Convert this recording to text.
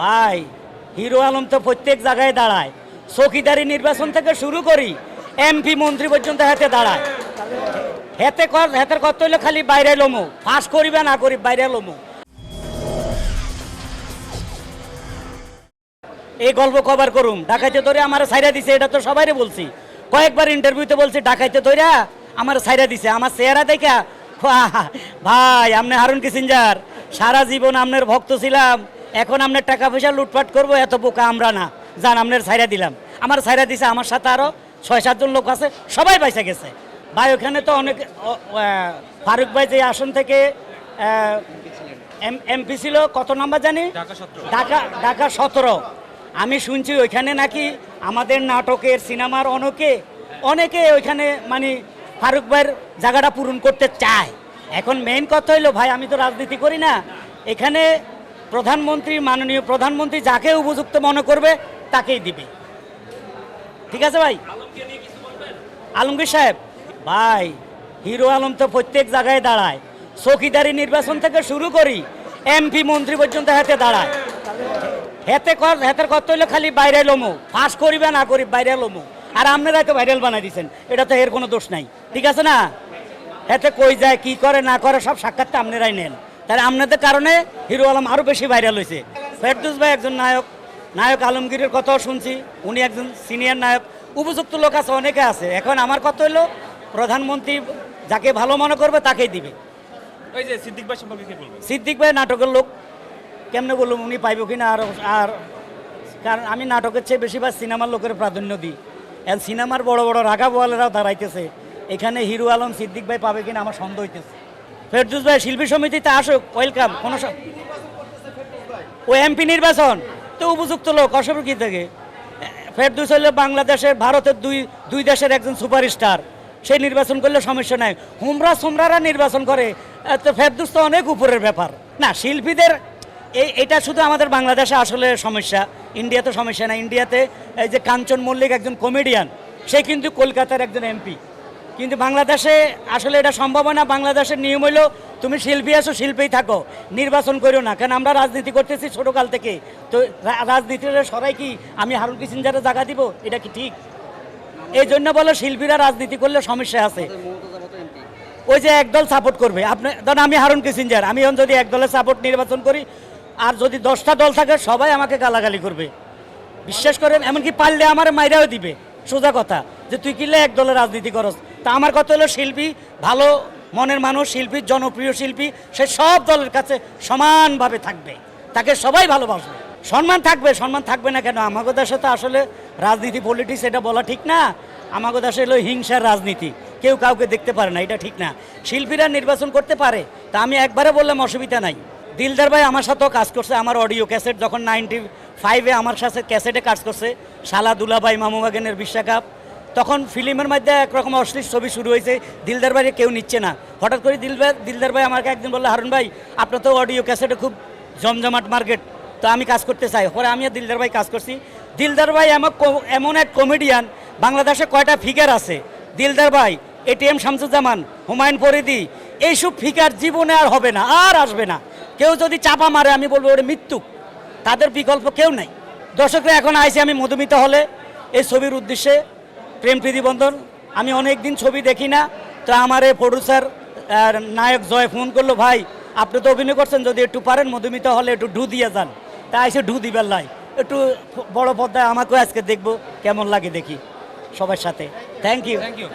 ভাই, হিরো আলম তো প্রত্যেক জায়গায় দাঁড়ায়। চৌকিদারি নির্বাচন থেকে শুরু করি, এমপি, মন্ত্রী পর্যন্ত হাতে দাঁড়ায়। হেতে হেতের কত হইলে খালি বাইরে লমু। ফাঁস করিবে না করি, বাইরে লমু। এই গল্প কভার করুম? ডাকাইতে ধরে আমার সাইরা দিছে, এটা তো সবাইরে বলছি। কয়েকবার ইন্টারভিউতে বলছি, ডাকাইতে ধরে আমার সাইরা দিছে। আমার চেহারা দেখা ভাই আপনি হারুন কিসিঞ্জার। সারা জীবন আপনার ভক্ত ছিলাম। এখন আপনার টাকা পয়সা লুটপাট করব এত বোকা আমরা না। যান আপনার সাইরা দিলাম। আমার সাইরা দিছে আমার সাথে আরও ছয় সাতজন লোক আছে সবাই বাইসা গেছে। ভাই ওখানে তো অনেক ফারুক ভাই যে আসন থেকে এমপি ছিল কত নাম্বার জানি? ঢাকা ঢাকা সতেরো। আমি শুনছি ওইখানে নাকি আমাদের নাটকের সিনেমার অনেকে অনেকে ওইখানে মানে ফারুক ভাইয়ের জায়গাটা পূরণ করতে চায়। এখন মেইন কথা হইল ভাই আমি তো রাজনীতি করি না। এখানে প্রধানমন্ত্রী মাননীয় প্রধানমন্ত্রী যাকে উপযুক্ত মনে করবে তাকেই দিবে। ঠিক আছে ভাই? আলমগীর সাহেব ভাই হিরো আলম তো প্রত্যেক জায়গায় দাঁড়ায়। চৌকিদারি নির্বাচন থেকে শুরু করি এমপি মন্ত্রী পর্যন্ত হাতে দাঁড়ায়। হেতে কর হেতের কত হইলে খালি বাইরে লমু। ফাঁস করিবে না করি বাইরে লমু। আর আপনারাই তো ভাইরাল বানাই দিচ্ছেন এটা তো এর কোনো দোষ নাই। ঠিক আছে না? হেতে কই যায় কি করে না করে সব সাক্ষাৎটা আপনারাই নেন। তাহলে আপনাদের কারণে হিরো আলম আরও বেশি ভাইরাল হয়েছে। ফেরদুস ভাই একজন নায়ক নায়ক আলমগীরের কথাও শুনছি উনি একজন সিনিয়র নায়ক। উপযুক্ত লোক আছে অনেকে আছে। এখন আমার কথা হইল প্রধানমন্ত্রী যাকে ভালো মনে করবে তাকেই দিবে। ওই যে সিদ্দিক ভাই সম্পর্কে কি বলবেন? সিদ্দিক ভাই নাটকের লোক। কেমনে বললাম উনি পাইব কিনা আর আর কারণ আমি নাটকের চেয়ে বেশিরভাগ সিনেমার লোকের প্রাধান্য দিই। এখন সিনেমার বড় বড় রাগা বোয়ালেরাও দাঁড়াইতেছে। এখানে হিরো আলম সিদ্দিক ভাই পাবে কিনা আমার সন্দেহ হইতেছে। ফেরদুস ভাই, শিল্পী সমিতিতে আসুক ওয়েলকাম কোনো ও এমপি নির্বাচন, তো উপযুক্ত লোক অসুবিধা কি থেকে? ফেরদুস হইলে বাংলাদেশের, ভারতের দুই দুই দেশের একজন সুপারস্টার সেই নির্বাচন করলে সমস্যা নাই। হুমরা সুমরারা নির্বাচন করে তো ফেরদুস তো অনেক উপরের ব্যাপার। না, শিল্পীদের এই এটা শুধু আমাদের বাংলাদেশে আসলে সমস্যা, ইন্ডিয়াতে সমস্যা না ইন্ডিয়াতে এই যে কাঞ্চন মল্লিক একজন কমেডিয়ান সে কিন্তু কলকাতার একজন এমপি কিন্তু বাংলাদেশে আসলে এটা সম্ভব না। বাংলাদেশের নিয়ম হইল তুমি শিল্পী আছো শিল্পীই থাকো নির্বাচন করো না। কারণ আমরা রাজনীতি করতেছি ছোটকাল থেকে। তো রা- রাজনীতির সরাই কি আমি হারুন কিসিঞ্জারে জায়গা দিব? এটা কি ঠিক? এই জন্য বলো শিল্পীরা রাজনীতি করলে সমস্যা আছে। ওই যে একদল সাপোর্ট করবে। আপনি ধরুন আমি হারুন কিসিঞ্জার। আমি এখন যদি এক দলের সাপোর্ট নির্বাচন করি আর যদি দশটা দল থাকে সবাই আমাকে গালাগালি করবে। বিশ্বাস করেন এমনকি পারলে আমার মাইরাও দিবে। সোজা কথা যে তুই কিনলে এক দলের রাজনীতি করস? তা আমার কথা হলো শিল্পী, ভালো মনের মানুষ, শিল্পী, জনপ্রিয় শিল্পী, সে সব দলের কাছে সমানভাবে থাকবে। তাকে সবাই ভালোবাসবে। সম্মান থাকবে সম্মান থাকবে না কেন? আমাদের দেশে তো আসলে রাজনীতি পলিটিক্স এটা বলা ঠিক না। আমাদের দেশে হলো হিংসার রাজনীতি। কেউ কাউকে দেখতে পারে না, এটা ঠিক না। শিল্পীরা নির্বাচন করতে পারে, তা আমি একবারে বললাম অসুবিধা নাই। দিলদার ভাই আমার সাথেও কাজ করছে, আমার অডিও ক্যাসেট যখন নাইনটি ফাইভে আমার সাথে ক্যাসেটে কাজ করছে, শালা দুলাভাই মামুবাগেনের বিশ্বকাপ তখন ফিল্মের মধ্যে একরকম অশ্লীল ছবি শুরু হয়েছে, দিলদার ভাই কেউ নিচ্ছে না। হঠাৎ করে দিলভাই দিলদার ভাই আমাকে একদিন বলল, হারুন ভাই, আপনার তো অডিও ক্যাসেটে খুব জমজমাট মার্কেট, তো আমি কাজ করতে চাই। পরে আমি আর দিলদার ভাই কাজ করছি। দিলদার ভাই এমন এমন এক কমেডিয়ান বাংলাদেশে কয়টা ফিগার আছে? দিলদার ভাই এটিএম শামসুজ্জামান, হুমায়ুন ফরিদি, এইসব ফিগার জীবনে আর হবে না, আর আসবে না। কেউ যদি চাপা মারে, আমি বলব, ওর মৃত্যু। তাদের বিকল্প কেউ নাই। দর্শকরা এখন আইসি আমি মধুমিতা হলে এই ছবির উদ্দেশ্যে প্রেম প্রীতি বন্ধন। আমি অনেক দিন ছবি দেখি না, তো আমার এই প্রডিউসার নায়ক জয় ফোন করল, ভাই, আপনি তো অভিনয় করছেন, যদি একটু পারেন মধুমিতা হলে একটু ঢু দিয়ে যান। তা এসে ঢু দিবেন লাই। একটু বড় পর্দায় আমাকেও আজকে দেখব, কেমন লাগে দেখি সবার সাথে। Thank you thank you